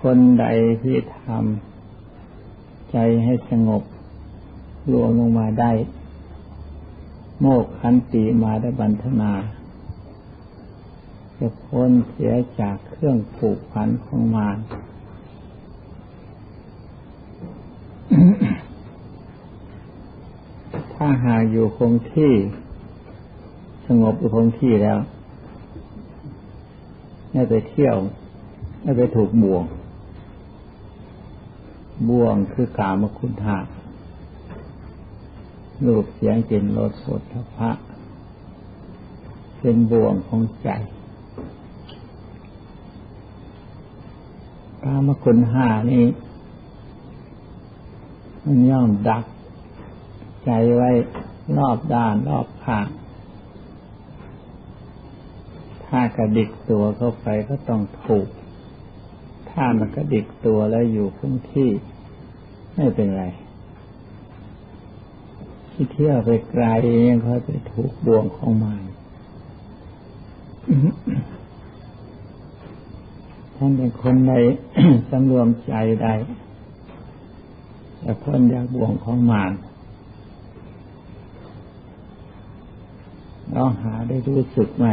คนใดที่ทำใจให้สงบรวมลงมาได้ โมกขันติมาได้บันทนา จะพ้นเสียจากเครื่องผูกพันของมารถ้าหากอยู่คงที่ สงบอยู่คงที่แล้ว ไม่ไปเที่ยวไม่ไปถูกบ่วง บ่วงคือกามคุณหารูปเสียงกลิ่นรสสดพระเป็นบ่วงของใจกามคุณห้านี้มันย่อมดัก ใจไว้รอบด้านรอบข้าง ถ้ากระดิกตัวเข้าไปก็ต้องถูก ถ้ามันกระดิกตัวแล้วอยู่คงที่ ไม่เป็นไร ที่เที่ยวไปไกลยังเขาจะถูกบ่วงของมันท่านเป็นคนใดสำรวมใจใดจะพ้นจากบ่วงของมารเราหาได้รู้สึกไหม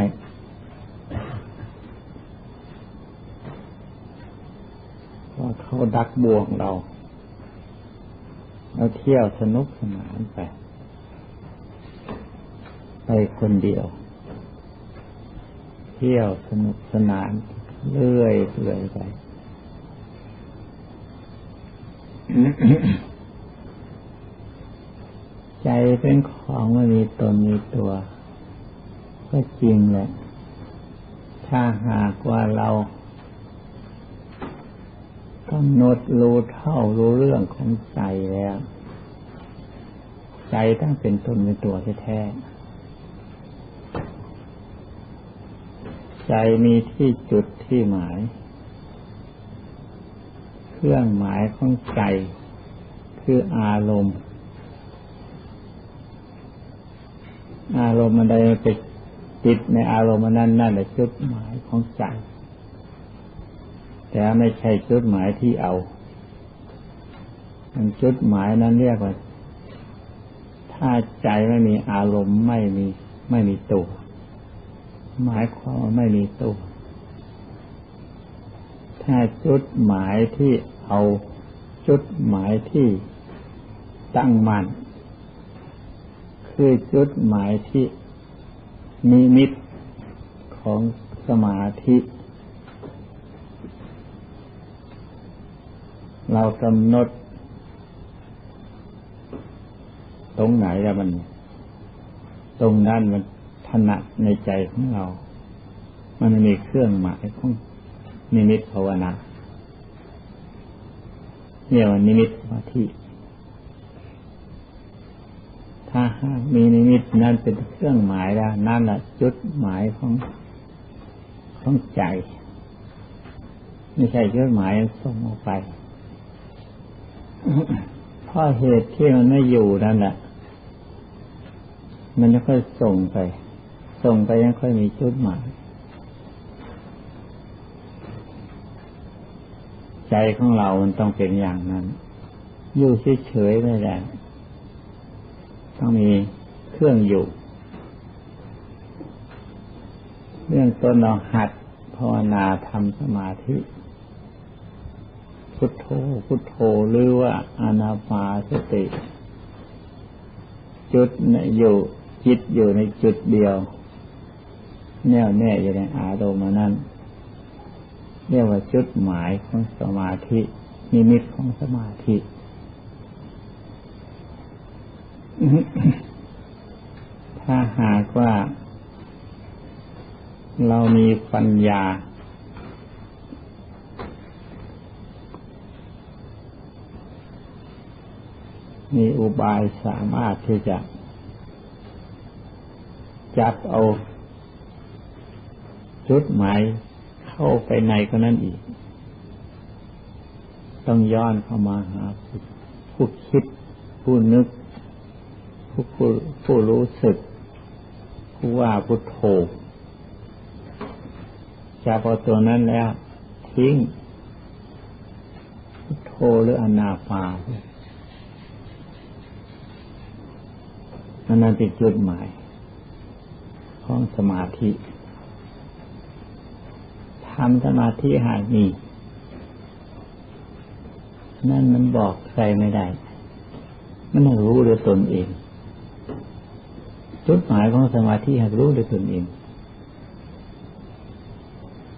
ว่า เขาดักบ่วงเราเราเที่ยวสนุกสนานไป ไปคนเดียว เที่ยวสนุกสนานเรื่อยเปื่อยไปใจเป็นของไม่มีตนมีตัว ก็จริงแหละ ถ้าหากว่าเรา กำหนดรู้เท่ารู้เรื่องของใจแล้ว ใจตั้งเป็นตนเป็นตัวแท้ใจมีที่จุดที่หมาย เครื่องหมายของใจ คืออารมณ์ อารมณ์มันใดไปติดในอารมณ์นั้นนั่นแหละจุดหมายของใจ แต่ไม่ใช่จุดหมายที่เอามันจุดหมายนั้นเรียกว่า ถ้าใจไม่มีอารมณ์ไม่มีไม่มีตัวหมายความว่าไม่มีตัว ถ้าจุดหมายที่เอาจุดหมายที่ตั้งมัน่นคือจุดหมายที่นิมิตของสมาธิ เรากำหนด ตรงไหนแล้วมัน ตรงนั้นมันถนัดในใจของเรา มันมีเครื่องหมายของนิมิตภาวนาเรียกว่านิมิตสมาธิถ้าหากมีนิมิตนั่นเป็นเครื่องหมายแล้วนั่นแหละจุดหมายของของใจ ไม่ใช่จุดหมายส่งออกไป เพราะเหตุที่มันไม่อยู่นั่นแหละมันจะค่อยส่งไป ส่งไปยังค่อยมีจุดหมายใจของเรา มันต้องเป็นอย่างนั้น อยู่เฉยๆไม่ได้ ต้องมีเครื่องอยู่ เรื่องต้นเราหัดภาวนาทำสมาธิ พุทโธพุทโธหรือว่าอานาปาสติ จุดนอยู่จิตอยู่ในจุดเดียว แน่วแน่อยู่ในอารมณ์นั้นเรียกว่าจุดหมายของสมาธินิมิตของสมาธิถ้าหากว่า เรามีปัญญา มีอุบายสามารถที่จะ จับเอา จุดหมายเข้าไปในคนนั้นอีก ต้องย้อนเข้ามาหาผู้คิด ผู้นึก ผู้ผู้ผู้รู้สึก ผู้ว่าพุทโธจับเอาตัวนั้นแล้วทิ้งโทหรืออนาปา นั่นเป็นจุดหมายของสมาธิทำสมาธิหากมี นั่นมันบอกใครไม่ได้ มันรู้ด้วยตนเอง จุดหมายของสมาธิหากรู้ด้วยตนเอง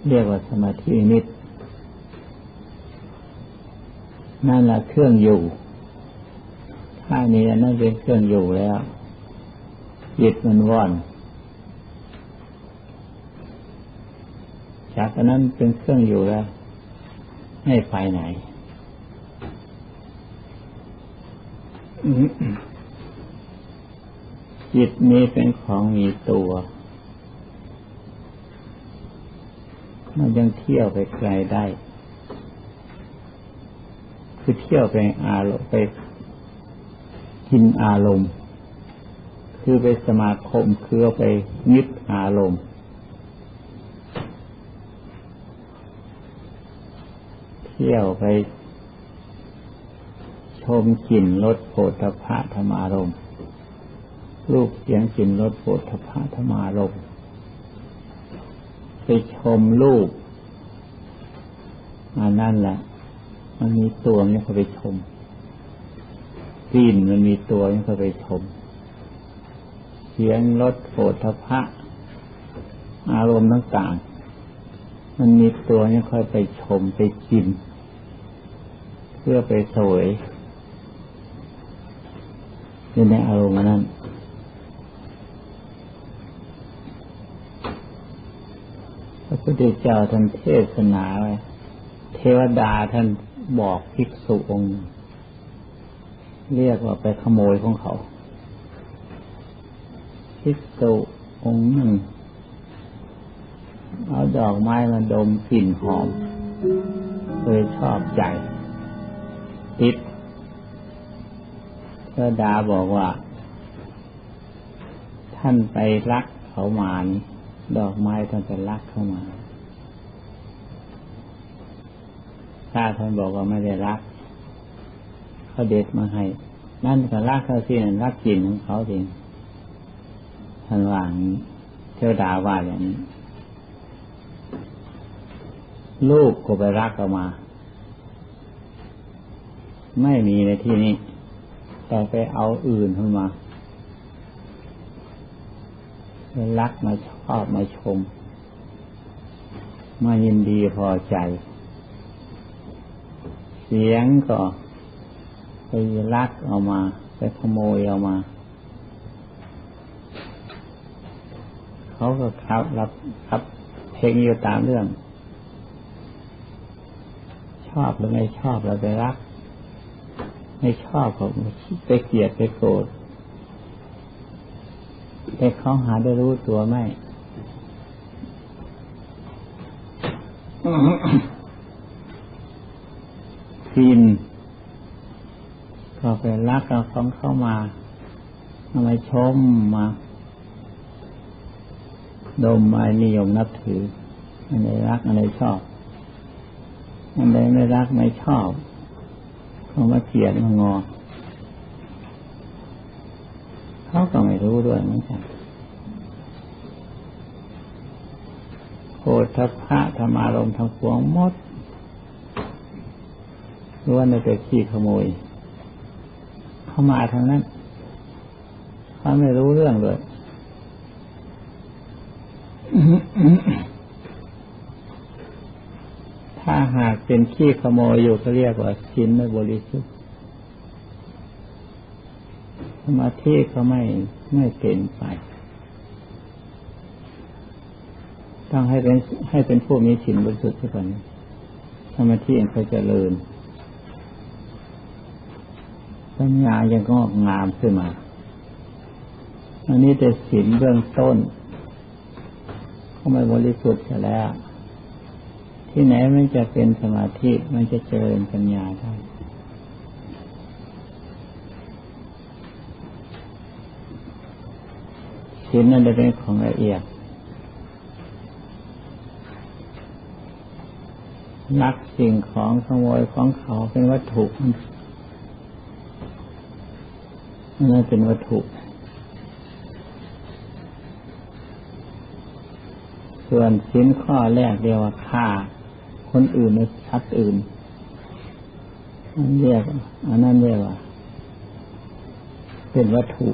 เรียกว่าสมาธินิด นั่นแหละเครื่องอยู่ ถ้านี้นั่นเป็นเครื่องอยู่แล้ว จิตมันว่อนจากนั้นเป็นเครื่องอยู่แล้ว ไม่ไปไหน จิตนี้เป็นของมีตัว มันยังเที่ยวไปไกลได้ คือเที่ยวไปอารมณ์ไปกินอารมณ์ คือไปสมาคมคือไปยึดอารมณ์ เที่ยวไปชมกลิ่นรสโผฏฐะธรรมารมณ์รูปเสียงกลิ่นรสโผฏฐะธรรมารมณ์ไปชมรูปอันนั่นแหละมันมีตัวมันก็ไปชมกลิ่นมันมีตัวมันก็ไปชม เสียงรสโผฏฐะอารมณ์ต่างๆ มันมีตัวนี้ค่อยไปชมไปกิน เพื่อไปสวยอยู่ในอารมณ์นั้นพระพุทธเจ้าท่านเทศนาไว้เทวดาท่านบอกภิกษุองค์ เรียกว่าไปขโมยของเขา ภิกษุองค์หนึ่งเอาดอกไม้มาดมกลิ่นหอมเลยชอบใจ ติดพระดาบอกว่า ท่านไปรักเขามานดอกไม้ท่านไปรักเขามาถ้าท่านบอกว่าไม่ได้รัก เขาเด็ดมาให้ นั่นก็รักเขาสิรักกลิ่นของเขาจริง ท่านว่าเทวดาว่าอย่างนี้ ลูกก็ไปรักเอามา ไม่มีในที่นี้แต่ไปเอาอื่นขึ้นมาไปรักมาชอบมาชม มายินดีพอใจ เสียงก็ไปรักเอามา ไปขโมยเอามา เขาก็ครับรับครับเพลงอยู่ตามเรื่อง ชอบหรือไม่ชอบเราไปรัก ไม่ชอบก็ไปเกลียดไปโกรธแต่เขาหาได้รู้ตัวไหมกินก็ไปรักเอาของเข้ามาทำไมชมมา ดมอะไรนิยมนับถืออันไหนรักอันไหนชอบอันไหนไม่รักไม่ชอบเขามาเกลียดมางอเขาก็ไม่รู้ด้วยเหมือนกันโพธพระธรรมารมทั้งปวงมดล้วนแต่ขี้ขโมย เข้ามาทางนั้นเขาไม่รู้เรื่องเลย ถ้าหากเป็นขี้ขโมยอยู่ก็เรียกว่าชินไม่บริสุทธิ์สมาธิก็ไม่ไม่เป็นไป ต้องให้เป็นให้เป็นผู้มีชินบริสุทธิ์ก่อนสมาธิเองเขาจะเลินปัญญายังงอกงามขึ้นมา อันนี้แต่สินเบื้องต้น ก็ไม่บริสุทธิ์แล้ว ที่ไหนมันจะเป็นสมาธิมันจะเจริญปัญญาได้ศีลนั่นเป็นของละเอียดนักสิ่งของขโมยของเขาเป็นวัตถุนั่นเป็นวัตถุ ส่วนชิ้นข้อแรกเรียกว่าฆ่า คนอื่นในชัดอื่นอันเรียกอันนั้นเรียกว่า เป็นวัตถุ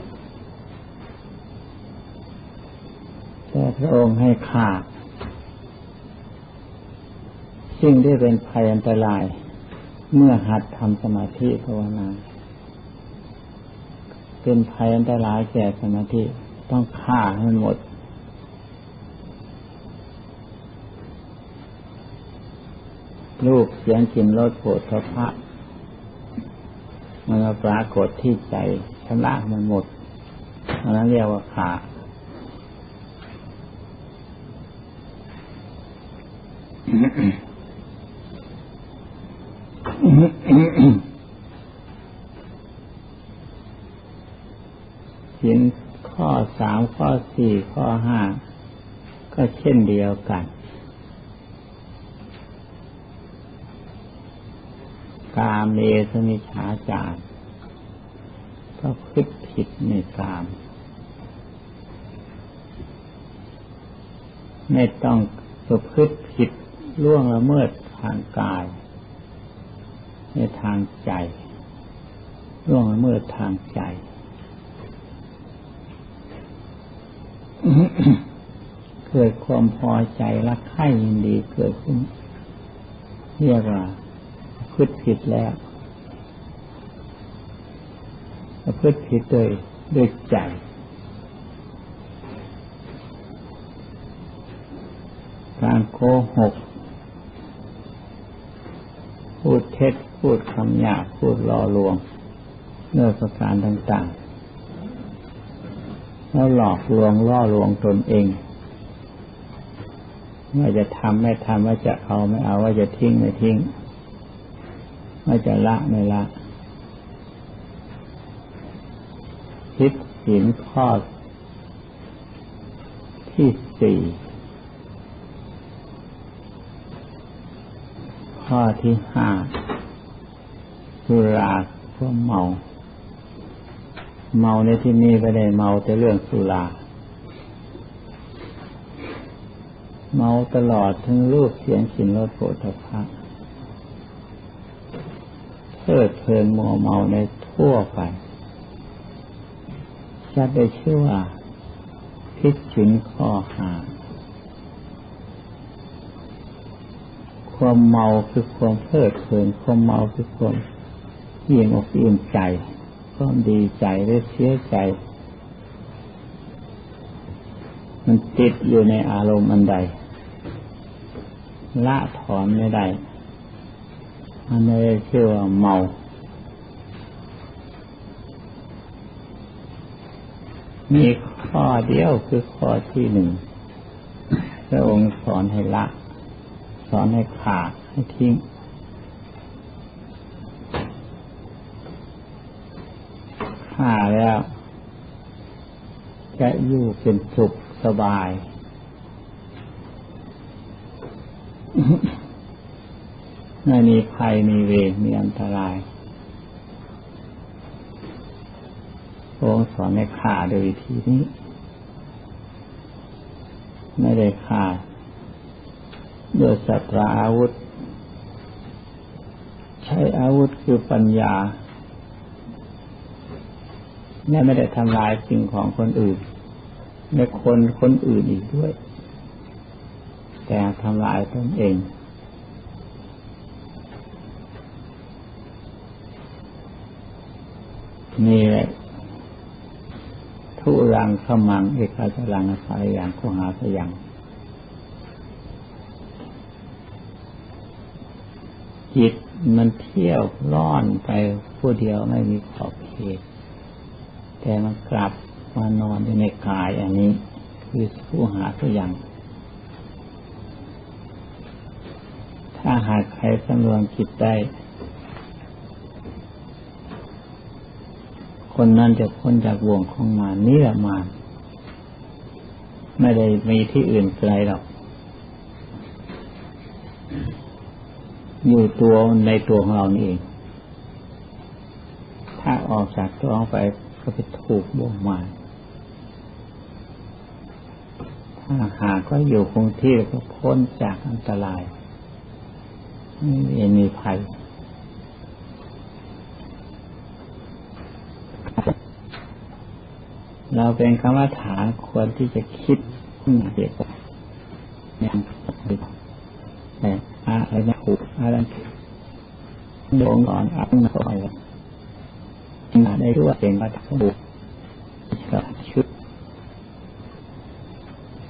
แต่พระองค์ให้ฆ่าสิ่งที่เป็นภัยอันตราย เมื่อหัดทำสมาธิภาวนา เป็นภัยอันตรายแก่สมาธิต้องฆ่าให้มันหมด ลูกเสียงกินรสโผฏฐะมันปรากฏที่ใจชำระมันหมดอันนั้นเรียกว่าขาสินข้อสามข้อสี่ข้อห้าก็เช่นเดียวกัน กาเมสมิชาจารก็คิดผิดในกาม ไม่ต้องประพฤติผิดล่วงละเมิดทางกาย ในทางใจล่วงละเมิดทางใจเกิดความพอใจรักใคร่ยินดีเกิดขึ้นเรียกว่า พฤติผิดแล้วประพฤติผิดโดยด้วยใจ การโกหก พูดเท็จพูดคำหยาบพูดล่อลวงเนื้อประการต่างๆ แล้วหลอกลวงล่อลวงตนเองว่าจะทำไม่ทำว่าจะเอาไม่เอาว่าจะทิ้งไม่ทิ้ง ว่าจะละไม่ละคิดสินข้อที่สี่ข้อที่ห้าสุราพวกเมา เมาในที่นี้ไม่ได้เมาแต่เรื่องสุราเมาตลอดทั้งรูปเสียงกลิ่นรสโผฏฐะ เพลิดเพลินมัวเมาในทั่วไปจะได้ชื่อว่าพิชินข้อหาความเมาคือความเพลิดเพลินความเมาคือความเยี่ยงอกอิ่มใจความดีใจหรือเสียใจ มันติดอยู่ในอารมณ์อันใด ละถอนไม่ได้ อันนี้ชื่อว่าเมา มีข้อเดียวคือข้อที่หนึ่งพระองค์สอนให้ละ สอนให้ขาดให้ทิ้ง ฆ่าแล้ว จะอยู่เป็นสุขสบาย ไม่มีภัยมีเวรมีอันตรายพระองค์สอนให้ฆ่าโดยวิธีนี้ ไม่ได้ฆ่าด้วยสัตราอาวุธ ใช้อาวุธคือปัญญาเนี่ยไม่ได้ทำลายสิ่งของคนอื่นในคนคนอื่นอีกด้วย แต่ทำลายตนเอง นี่แหละทุรังขมังเอกาจรังสายอย่างขหาสยังจิตมันเที่ยวล่อนไปผู้เดียวไม่มีขอบเขต แต่มันกลับมานอนอยู่ในกายอันนี้ คือผู้หาสยังถ้าหากใครสำรวมจิตได้ คนนั้นจะพ้นจากบ่วงของมารนี่แหละมารไม่ได้มีที่อื่นไกลหรอก อยู่ตัวในตัวของเรานี่เอง ถ้าออกจากตัวไปก็ไปถูกบ่วงมารถ้าหากก็อยู่คงที่ก็พ้นจากอันตรายไม่มีภัย เราเป็นคำว่าฐานควรที่จะคิดเกี่ยวกับอย่างแต่อะไรนะผูอะไรดวงก่อนอันก่อนได้รู้ว่าเป็นวัตถุชุด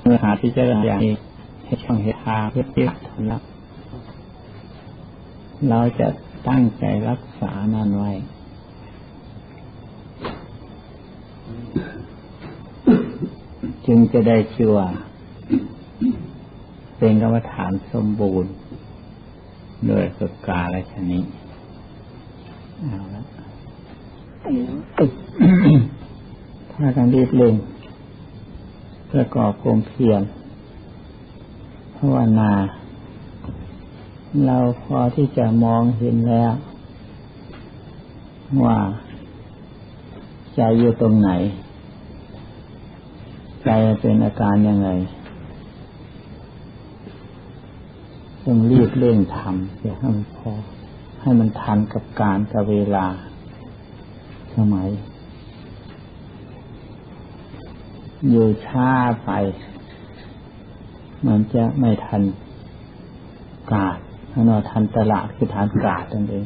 เมื่อหาที่จะอย่างนี้ให้ช่องเหตุทางเพื่อที่ทำรับเราจะตั้งใจรักษานันไว้ จึงจะได้ชื่อว่าเป็นกรรมฐานสมบูรณ์โดยสุกาและชนิดเอาละถ้ากันรีบเร่งประกอบกลมเพียรภาวนา เราพอที่จะมองเห็นแล้ว ว่าใจอยู่ตรงไหน ใจเป็นอาการยังไงต้องรีบเร่งทำเพื่อให้มันพอ ให้มันทันกับการกับเวลา สมัย อยู่ช้าไป มันจะไม่ทันกาดถ้าเราทันตลาดคือทานกาดนั่นเอง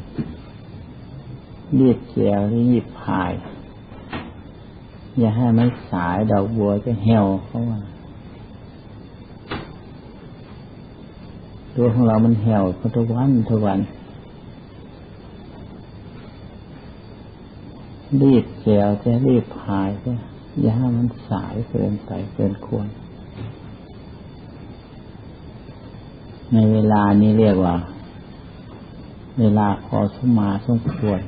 รีบเจียวรีบพาย อย่าให้ไม่สายดอกบัวจะเหี่ยวเพราะว่าตัวของเรามันเหี่ยวทุกวันทุกวัน รีบเจียวจะรีบพายจะอย่าให้มันสายเกินไปเกินควร ในเวลานี้เรียกว่า เวลาพอสมมาสมควร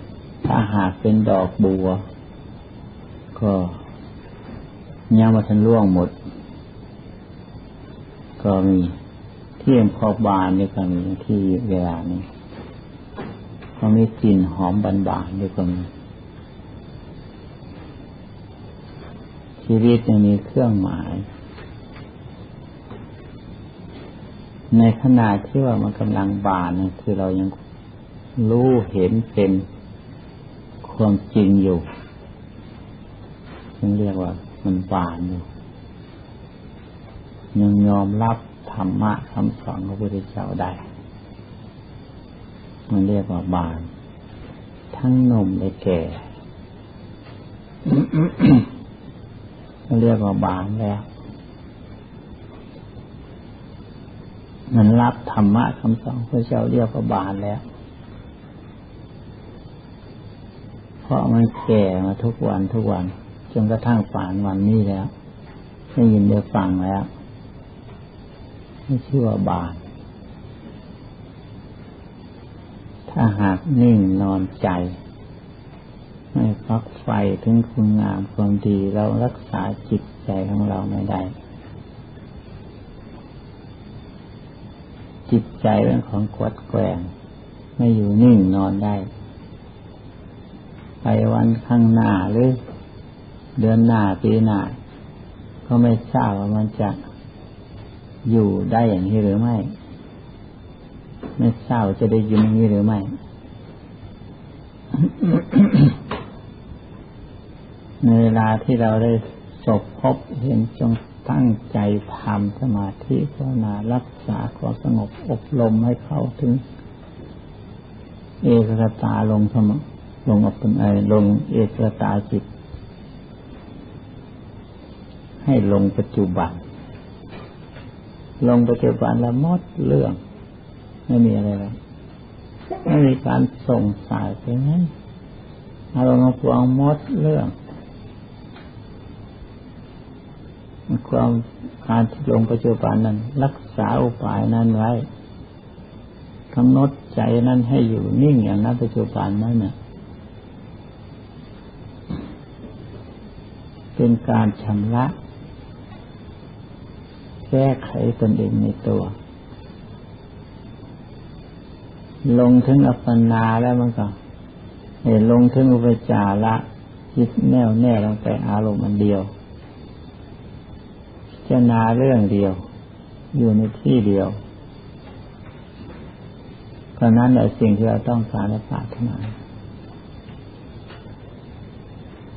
ถ้าหากเป็นดอกบัว ก็ยังมาทันล่วงหมด ก็มีเที่ยงพอบานด้วยกันที่เวลานี้ก็มีกลิ่นหอมบานบานด้วยกันชีวิตยังมีเครื่องหมาย ในขณะที่ว่ามันกำลังบานนะคือเรายังรู้เห็นเป็นความจริงอยู่ ยังเรียกว่ามันบานอยู่ยังยอมรับธรรมะคำสอนของพระพุทธเจ้าได้ มันเรียกว่าบาน ทั้งนมและแก่มันเรียกว่าบานแล้ว มันรับธรรมะคำสอนพระเจ้าเรียกว่าบานแล้ว เพราะมันแก่มาทุกวันทุกวัน นกระทั่งป่านวันนี้แล้วได้ยินได้ฟังแล้วไม่ชื่อว่าบาปถ้าหากนิ่งนอนใจ ไม่ฟักไฟถึงคุณงามความดีเรารักษาจิตใจของเราไม่ได้ จิตใจเป็นของกวดแกงไม่อยู่นิ่งนอนได้ ไปวันข้างหน้าหรือ เดือนหน้าปีหน้าก็ไม่ทราบว่ามันจะอยู่ได้อย่างนี้หรือไม่ ไม่ทราบจะได้ยินอย่างนี้หรือไม่ในเวลาที่เราได้สบพบเห็นจงตั้งใจทำสมาธิภาวนารักษาความสงบอบรมให้เข้าถึง เอกตาลงสมลงอเป็นไอลงเอกตาจิต ให้ลงปัจจุบัน ลงปัจจุบันแล้วมดเรื่อง ไม่มีอะไรเลยไม่มีการส่งสายไปไหนอารมณ์ความมดเรื่องความการที่ลงปัจจุบันนั้น รักษาอุปายนั้นไว้กำหนดใจนั้นให้อยู่นิ่งอย่างนั้นปัจจุบันนั้นน่ะเป็นการชำระ แก้ไขตนเองในตัว ลงถึงอัปปนาแล้วมันก็เห็นลงถึงอุปจาระคิดแน่วแน่ลงไปอารมณ์อันเดียวจนาเรื่องเดียว อยู่ในที่เดียว เพราะนั้นแหละสิ่งที่เราต้องการและปรารถนา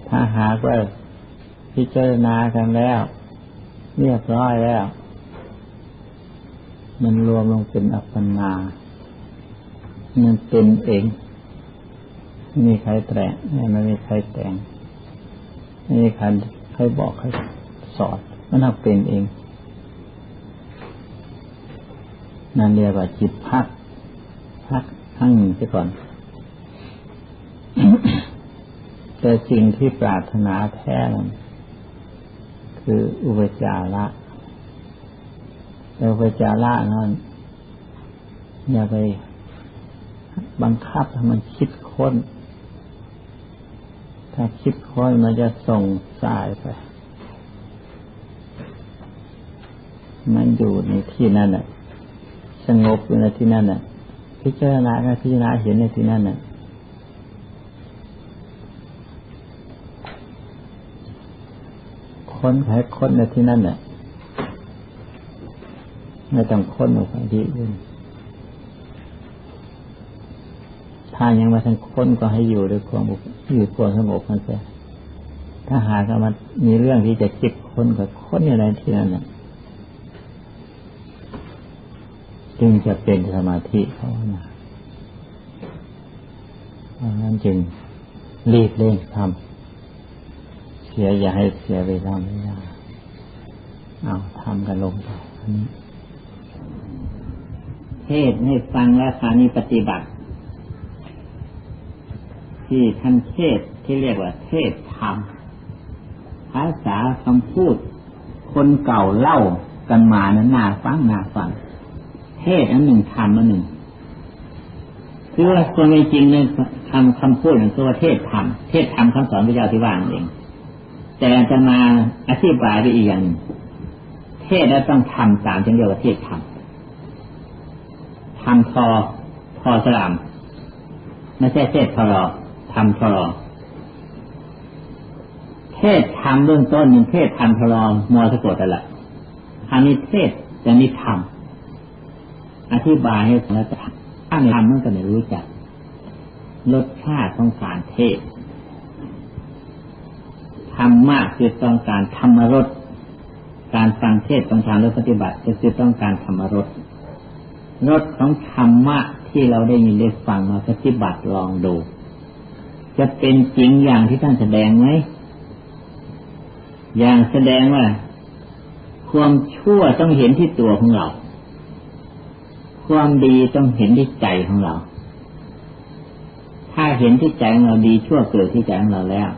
ถ้าหากว่าพิจารณากันแล้ว เรียบร้อยแล้ว มันรวมลงเป็นอัปปนา มันเป็นเองไม่มีใครแต่งไม่มีใครแต่งไม่มีใครใครบอกใครสอนมันทำเป็นเอง นั่นเรียกว่าจิตพัก พักทั้งหนึ่งไปก่อน แต่สิ่งที่ปรารถนาแท้คืออุปจาระ อุปจาระนั้นอย่าไปบังคับให้มันคิดค้น ถ้าคิดค้นมันจะส่งสายไป มันอยู่ในที่นั่นแหละสงบอยู่ในที่นั่นแหละพิจารณาก็พิจารณาเห็นในที่นั่นแหละค้นใครค้นในที่นั่นแหละ ไม่ต้องค้นออกไปที่อื่นถ้ายังมาทั้งค้นก็ให้อยู่ด้วยความอยู่ความสงบมันเสียถ้าหากมันมีเรื่องที่จะคิดค้นก็ค้นอยู่ในที่นั่นจึงจะเป็นสมาธิภาวนาดังนั้นจึงรีบเร่งทำเสียอย่าให้เสียเวลาไม่ได้เอาทำกันลงต่ออันนี้ เทศให้ฟังแล้วครานีปฏิบัติ ที่ท่านเทศที่เรียกว่าเทศธรรมภาษาคำพูด คนเก่าเล่ากันมานั้นน่าฟังน่าฟัง เทศอันหนึ่งธรรมอันหนึ่งคือว่าคนจริงเนี่ยคำคำพูดอย่างตัวเทศธรรมเทศธรรมคำสอนพระเจ้าที่ว่าเอง แต่จะมาอธิบายไปอีกอย่างเทศแล้วต้องทำตามจึงเรียกว่าเทศธรรม ทำทอทอสลามไม่ใช่เทศทรอทำทรอเทศทำเบื้องต้นหนึ่งเทศทำทรอมอสะกดแต่ละอันนี้เทศจะนี้ทำอธิบายให้แล้วจะถ้าไม่ทำมันก็ไม่รู้จักรสชาติของการเทศธรรมะคือต้องการธรรมรสการฟังเทศต้องการรสปฏิบัติก็คือต้องการธรรมรส รสของธรรมะที่เราได้ยินได้ฟังมาปฏิบัติลองดู จะเป็นจริงอย่างที่ท่านแสดงไหมอย่างแสดงว่า ความชั่วต้องเห็นที่ตัวของเรา ความดีต้องเห็นที่ใจของเรา ถ้าเห็นที่ใจของเราดีชั่วเกิดที่ใจของเราแล้ว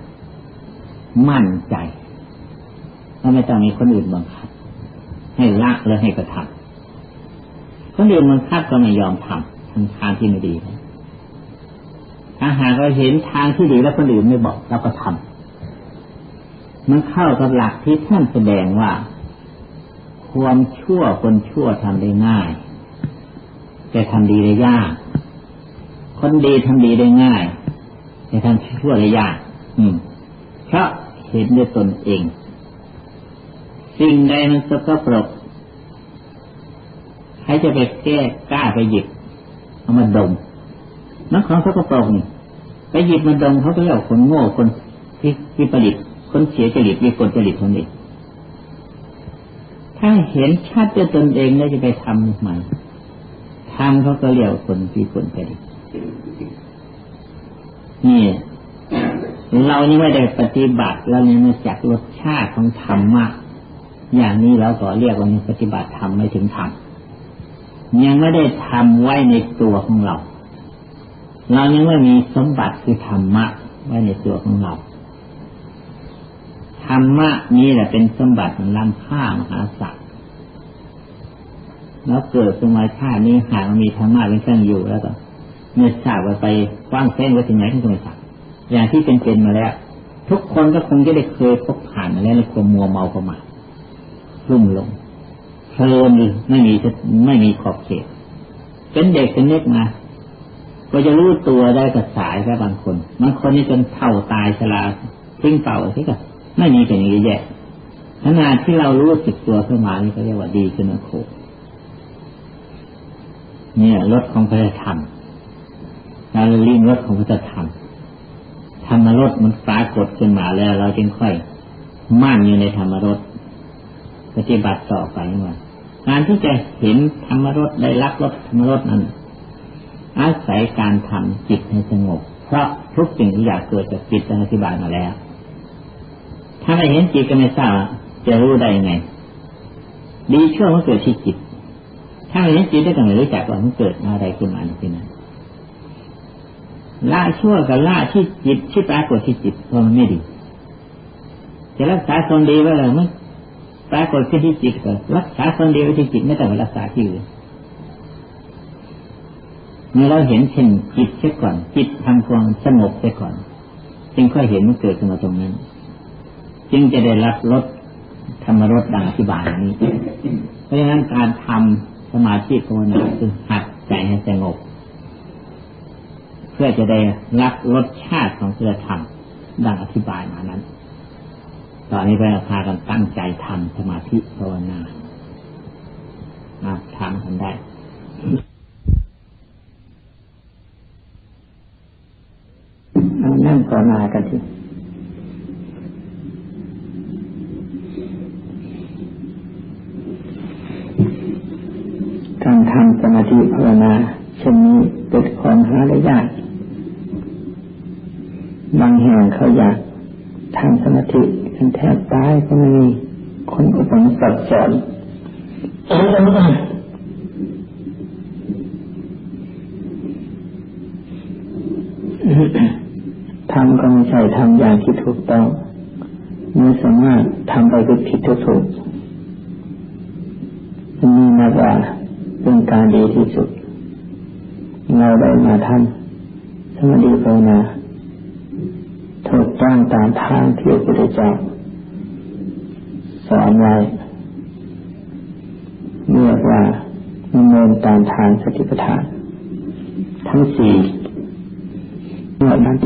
มั่นใจว่าไม่ต้องมีคนอื่นบังคับให้ละหรือให้กระทำ คนอื่นบังคับก็ไม่ยอมทำทำทางที่ไม่ดีถ้าหากเราเห็นทางที่ดีแล้วคนอื่นไม่บอกเราก็ทำมันเข้ากับหลักที่ท่านแสดงว่า ความชั่วคนชั่วทำได้ง่าย แต่ทำดีได้ยาก คนดีทำดีได้ง่าย แต่ทำชั่วได้ยาก อืม เพราะเห็นด้วยตนเอง สิ่งใดมันสกปรก ใครจะไปแก้กล้าไปหยิบเอามาดมนักของสกปรกนี่ไปหยิบมาดมเขาก็เรียกคนโง่คนที่ที่ผลิตคนเสียจริตมีคนจริตคนนี้ถ้าเห็นชัดด้วยตนเองแล้วจะไปทำใหม่ทำเขาก็เรียกคนที่คนจริตนี่เรานี่ไม่ได้ปฏิบัติเรายังมาจากรสชาติของธรรมะอย่างนี้เราก็เรียกว่าปฏิบัติธรรมไม่ถึงธรรม ยังไม่ได้ทำไว้ในตัวของเรา เรายังไม่มีสมบัติคือธรรมะไว้ในตัวของเรา ธรรมะนี้แหละเป็นสมบัติล้ำค่ามหาศาลแล้วเกิดสมัยชาตินี้หากมีธรรมะเป็นเครื่องอยู่แล้วก็เมื่อทราบว่าไปกว้างแจ้งไว้ถึงไหนที่สมัยศาลอย่างที่เป็นเป็นมาแล้ว ทุกคนก็คงจะได้เคยพบผ่านมาแล้วในความมัวเมาประมาทรุ่มลง เพลินไม่มีไม่มีขอบเขตเป็นเด็กเป็นเล็กมาก็จะรู้ตัวได้กับสายแค่บางคนบางคนนี่จนเท่าตายชราทิ้งเป่าใช่ไหมไม่มีเป็นอย่างนี้แย่ขนาดที่เรารู้สึกตัวขึ้นมานี่ก็เรียกว่าดีขึ้นนะโคเนี่ยรถของพระธรรมเราลิ้มรถของพระธรรมธรรมรถมันปรากฏขึ้นมาแล้ว เราจึงค่อยมั่นอยู่ในธรรมรถ ปฏิบัติต่อไปว่าการที่จะเห็นธรรมรถได้รับรถธรรมรถนั้นอาศัยการทำจิตให้สงบ เพราะทุกสิ่งที่อยากเกิดจากจิตจะอธิบายมาแล้ว ถ้าไม่เห็นจิตก็ไม่ทราบจะรู้ได้ยังไง ดีชั่วมันเกิดที่จิต ถ้าไม่เห็นจิตได้ก็ไม่รู้จักว่ามันเกิดอะไรขึ้นมาที่นั้นละชั่วกับละที่จิตที่ปรากฏที่จิตเพราะมันไม่ดีจะรักษาคนดีไว้เลยมัน ปรากฏขึ้นที่จิตก็รักษาคนเดีไว้ที่จิตไม่ต้องไปรักษาที่อื่นเมื่อเราเห็นเช่นจิตเสียก่อน จิตทำความสงบเสียก่อน จึงค่อยเห็นมันเกิดขึ้นมาตรงนั้น จึงจะได้รับรสธรรมรสดังอธิบายนี้ เพราะฉะนั้นการทำสมาธิภาวนาคือหัดใจให้สงบ เพื่อจะได้รับรสชาติของเพื่อทำดังอธิบายมานั้น ตอนนี้ไปพากันตั้งใจทำสมาธิภาวนาทำกันได้นั่งภาวนากันทีการทำสมาธิภาวนาเช่นนี้เป็นของหาได้ยาก บางแห่งเขาอยาก ทำสมาธิกันแทบตายก็มีคนอุปนิสัยสอนทำก็ไม่ใช่ทำอย่างที่ถูกต้องไม่สามารถทำไปก็ผิดทุกถูกนี่นะว่าเป็นการดีที่สุด เราได้มาทำสมาธิภาวนา ถูกต้องตามทางที่พระพุทธเจ้าสอนไว้เรียกว่าดำเนินตามทางสติปัฏฐาน ทั้งสี่เมื่อนั้น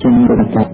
จนมีปัจจัยนี่คือความหนัก